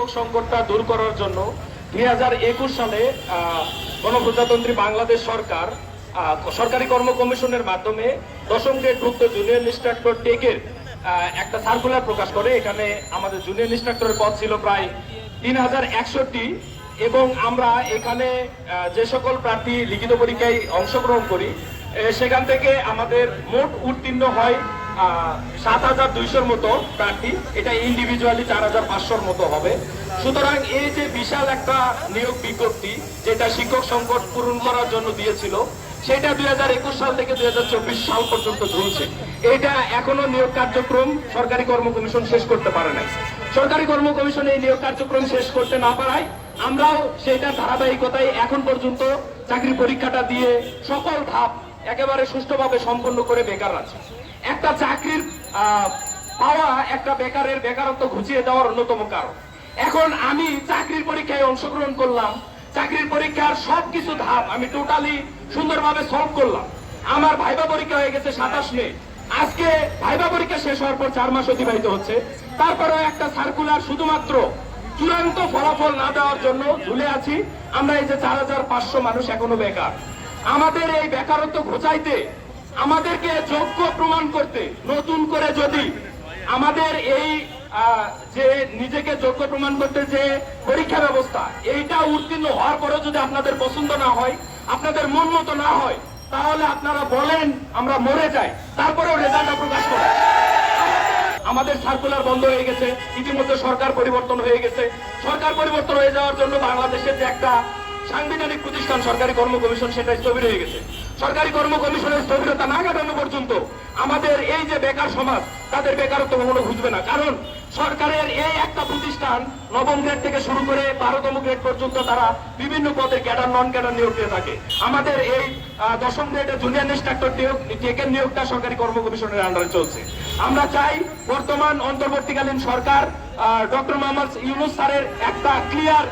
শিক্ষক সংকটটা দূর করার জন্য দুই হাজার একুশ সালে গণপ্রজাতন্ত্রী বাংলাদেশ সরকার সরকারি কর্ম কমিশনের মাধ্যমে দশম গ্রেডভুক্ত জুনিয়র ইনস্ট্রাক্টর টেকের একটা সার্কুলার প্রকাশ করে। এখানে আমাদের জুনিয়র ইনস্ট্রাক্টরের পদ ছিল প্রায় তিন হাজার একষট্টি এবং আমরা এখানে যে সকল প্রার্থী লিখিত পরীক্ষায় অংশগ্রহণ করি সেখান থেকে আমাদের মোট উত্তীর্ণ হয় সাত হাজার দুইশোর মতো প্রার্থী, এটা ইন্ডিভিজুয়ালি চার হাজার পাঁচশোর মতো হবে। সুতরাং এই যে বিশাল একটা নিয়োগ বিজ্ঞপ্তি, যেটা শিক্ষক সংকট পূরণ করার জন্য দিয়েছিল, সেটা দুই হাজার একুশ সাল থেকে দুই হাজার চব্বিশ সাল পর্যন্ত এটা এখনও নিয়োগ কার্যক্রম সরকারি কর্ম কমিশন শেষ করতে পারে নাই। সরকারি কর্ম কমিশন এই নিয়োগ কার্যক্রম শেষ করতে না পারায়, আমরাও সেটার ধারাবাহিকতায় এখন পর্যন্ত চাকরি পরীক্ষাটা দিয়ে সকল ধাপ একেবারে সুষ্ঠুভাবে সম্পন্ন করে বেকার আছে। একটা চাকরির পাওয়া একটা বেকারের বেকারত্ব ঘুচিয়ে দেওয়ার অন্যতম কারণ। এখন আমি চাকরির পরীক্ষায় অংশগ্রহণ করলাম, চাকরির পরীক্ষার সবকিছু ধাপ আমি টোটালি সুন্দরভাবে সলভ করলাম। আমার ভাইবা পরীক্ষা হয়ে গেছে সাতাশ মে। আজকে ভাইবা পরীক্ষা শেষ হওয়ার পর চার মাস অতিবাহিত হচ্ছে। তারপরেও একটা সার্কুলার শুধুমাত্র চূড়ান্ত ফলাফল না দেওয়ার জন্য ঝুলে আছি। আমরা এই যে চার হাজার পাঁচশো মানুষ এখনও বেকার। আমাদের এই বেকারত্ব ঘোচাইতে আমাদেরকে যোগ্য প্রমাণ করতে, নতুন করে যদি আমাদের এই যে নিজেকে যোগ্য প্রমাণ করতে যে পরীক্ষা ব্যবস্থা, এইটা উত্তীর্ণ হওয়ার পরেও যদি আপনাদের পছন্দ না হয়, আপনাদের মন মতো না হয়, তাহলে আপনারা বলেন আমরা মরে যাই, তারপরেও রেজাল্টটা প্রকাশ করেন আমাদের সার্কুলার বন্ধ হয়ে গেছে, ইতিমধ্যে সরকার পরিবর্তন হয়ে গেছে। সরকার পরিবর্তন হয়ে যাওয়ার জন্য বাংলাদেশের যে একটা সাংবিধানিক প্রতিষ্ঠান সরকারি কর্ম কমিশন সেটা স্থবির হয়ে গেছে। সরকারি কর্ম কমিশনের স্থবিরতা না কাটানো পর্যন্ত আমাদের এই যে বেকার সমাজ, তাদের বেকারত্ব কখনো ঘুচবে না। কারণ সরকারের এই একটা প্রতিষ্ঠান নবম গ্রেড থেকে শুরু করে বারোতম গ্রেড পর্যন্ত তারা বিভিন্ন পদে ক্যাডার নন ক্যাডার নিয়োগ দিয়ে থাকে। আমাদের এই দশম গ্রেডের জুনিয়র ইনস্ট্রাক্টর নিয়োগ, টেকের নিয়োগটা সরকারি কর্ম কমিশনের আন্ডারে চলছে। আমরা চাই বর্তমান, অন্তর্বর্তীকালীন সরকার ডক্টর মোহাম্মদ ইউনুস স্যারের একটা ক্লিয়ার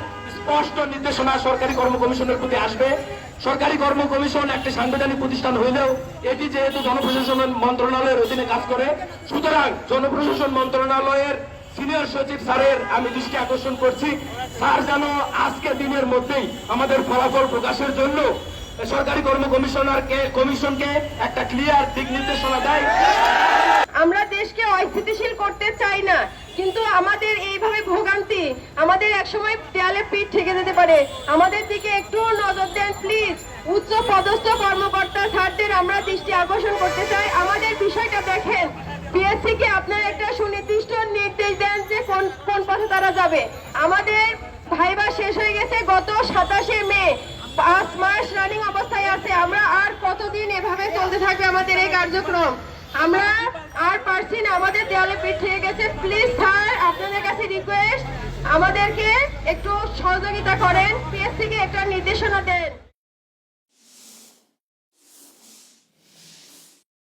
স্পষ্ট নির্দেশনা সরকারি কর্ম কমিশনের প্রতি আসবে। সরকারি কর্ম কমিশন একটি সাংবিধানিক প্রতিষ্ঠান হইলেও এটি যেহেতু জনপ্রশাসন মন্ত্রণালয়ের অধীনে কাজ করে, সুতরাং জনপ্রশাসন মন্ত্রণালয়ের সিনিয়র সচিব স্যারের আমি দৃষ্টি আকর্ষণ করছি। স্যার যেন আজকে দিনের মধ্যেই আমাদের ফলাফল প্রকাশের জন্য সরকারি কর্ম কমিশনারকে, কমিশনকে একটা ক্লিয়ার দিক নির্দেশনা দেয় আমরা দেশকে অস্থিতিশীল করতে চাই না কিন্তু আমাদের এইভাবে ভোগান্তি, আমাদের একসময় দেয়ালে পিঠ থেকে যেতে পারে। আমাদের দিকে একটু নজর দেন প্লিজ উচ্চ পদস্থ কর্মকর্তা স্যারদের আমরা দৃষ্টি আকর্ষণ করতে চাই। আমাদের বিষয়টা দেখেন। পিএসসি কে আপনারা একটা সুনির্দিষ্ট নির্দেশ দেন যে কোন কোন পথে তারা যাবে। আমাদের ভাইবা শেষ হয়ে গেছে গত সাতাশে মে। পাঁচ মাস রানিং অবস্থায় আছে। আমরা আর কতদিন এভাবে চলতে থাকবে আমাদের এই কার্যক্রম? আমরা আর পারছি না, আমাদের দেওয়ালে থেকে গেছে। প্লিজ স্যার আপনাদের কাছে রিকোয়েস্ট আমাদেরকে একটু সহযোগিতা করেন পিএসসি কে একটা নির্দেশনা দেন।